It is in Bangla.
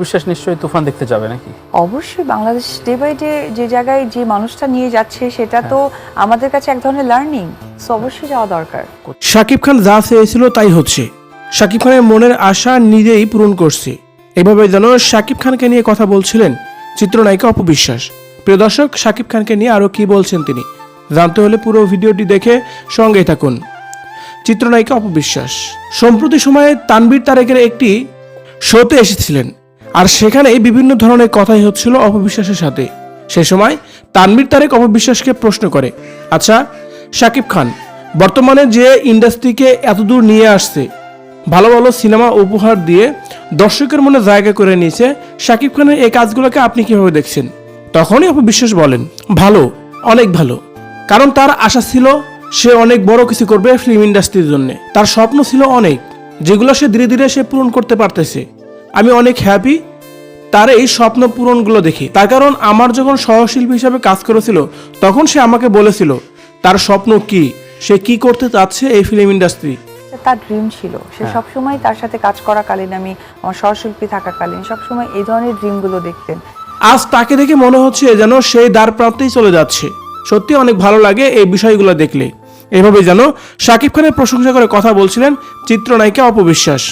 বিশ্বাস নিশ্চয়ই তুফান দেখতে যাবে নাকি? অবশ্যই বাংলাদেশ ডে বাই ডে যে জায়গায় যে মানুষটা নিয়ে যাচ্ছে সেটা তো আমাদের কাছে এক ধরনের লার্নিং সো অবশ্যই যাওয়া দরকার। শাকিব খান যা চেয়েছিল তাই হচ্ছে। শাকিব খানের মনের আশা নিজেই পূরণ করছে। এভাবে যেন শাকিব খানকে নিয়ে কথা বলছিলেন চিত্রনায়িকা অপবিশ্বাস। প্রিয় দর্শক শাকিব খানকে নিয়ে আরও কি বলছেন তিনি? জানতে হলে পুরো ভিডিওটি দেখে সঙ্গেই থাকুন। চিত্রনায়িকা অপবিশ্বাস। সম্প্রতি সময়ে তানবীর তারেকের একটি শোতে এসেছিলেন। আর সেখানে বিভিন্ন ধরনের কথাই হচ্ছিল অপবিশ্বাসের সাথে। সে সময় তানবীর তারেক অপবিশ্বাসকে প্রশ্ন করে আচ্ছা শাকিব খান, বর্তমানে যে ইন্ডাস্ট্রিকে এতদূর নিয়ে আসছে, ভালো ভালো সিনেমা উপহার দিয়ে দর্শকের মনে জায়গা করে নিয়েছে, শাকিব খানের এই কাজগুলোকে আপনি কীভাবে দেখছেন? তখনই অপবিশ্বাস বলেন, ভালো, অনেক ভালো। কারণ তার আশা ছিল সে অনেক বড় কিছু করবে ফিল্ম ইন্ডাস্ট্রির জন্য। তার স্বপ্ন ছিল অনেক, যেগুলো সে ধীরে ধীরে সে পূরণ করতে পারতেছে। আমি অনেক হ্যাপি তার এই স্বপ্ন পূরণগুলো দেখে। তার কারণ আমার যখন সহশিল্পী হিসাবে কাজ করেছিল তখন সে আমাকে বলেছিল তার স্বপ্ন কি? সে কি করতে চাচ্ছে এই ফিল্ম ইন্ডাস্ট্রি তার ড্রিম ছিল। সে সবসময় তার সাথে কাজ করাকালীন আমি আমার সহশিল্পী থাকাকালীন সবসময় এই ধরনের ড্রিমগুলো দেখতেন। আজ তাকে দেখে মনে হচ্ছে যেন সেই দ্বার প্রান্তেই চলে যাচ্ছে। সত্যি অনেক ভালো লাগে এই বিষয়গুলো দেখলে। এভাবে যেন শাকিব খানের প্রশংসা করে কথা বলছিলেন চিত্রনায়িকা অপবিশ্বাস